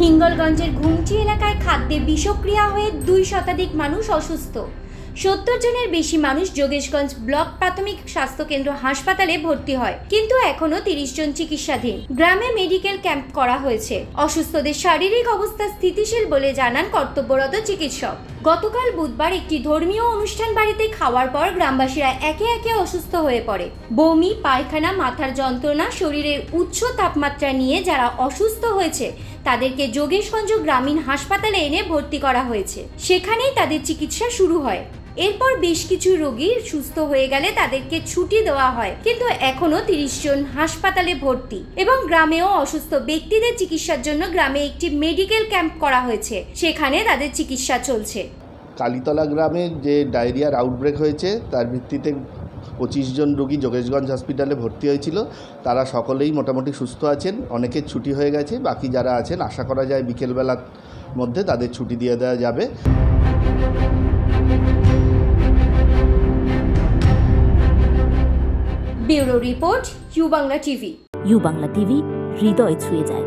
হিঙ্গলগঞ্জের ঘুমটি এলাকায় খাদ্যে বিষক্রিয়া হয়ে দুই শতাধিক মানুষ অসুস্থ। সত্তর জনের বেশি মানুষ যোগেশগঞ্জ ব্লক প্রাথমিক স্বাস্থ্য কেন্দ্র হাসপাতালে ভর্তি হয়, কিন্তু এখনও তিরিশ জন চিকিৎসাধীন। গ্রামে মেডিকেল ক্যাম্প করা হয়েছে। অসুস্থদের শারীরিক অবস্থা স্থিতিশীল বলে জানান কর্তব্যরত চিকিৎসক। গতকাল বুধবার একটি ধর্মীয় অনুষ্ঠান বাড়িতে খাওয়ার পর গ্রামবাসীরা একে একে অসুস্থ হয়ে পড়ে। বমি, পায়খানা, মাথার যন্ত্রণা, শরীরের উচ্চ তাপমাত্রা নিয়ে যারা অসুস্থ হয়েছে তাদেরকে যোগেশগঞ্জ গ্রামীণ হাসপাতালে এনে ভর্তি করা হয়েছে। সেখানেই তাদের চিকিৎসা শুরু হয়। এরপর বেশ কিছু রোগী সুস্থ হয়ে গেলে তাদেরকে ছুটি দেওয়া হয়। কিন্তু এখনও তিরিশ জন হাসপাতালে ভর্তি এবং গ্রামেও অসুস্থ ব্যক্তিদের চিকিৎসার জন্য গ্রামে একটি মেডিকেল ক্যাম্প করা হয়েছে। সেখানে তাদের চিকিৎসা চলছে। কালীতলা গ্রামে যে ডায়রিয়ার আউটব্রেক হয়েছে, তার ভিত্তিতে পঁচিশ জন রোগী যোগেশগঞ্জ হসপিটালে ভর্তি হয়েছিল। তারা সকলেই মোটামুটি সুস্থ আছেন। অনেকের ছুটি হয়ে গেছে। বাকি যারা আছেন আশা করা যায় বিকেলবেলার মধ্যে তাদের ছুটি দিয়ে দেওয়া যাবে। Bureau report U Bangla TV. U Bangla TV হৃদয় ছুঁয়ে যায়।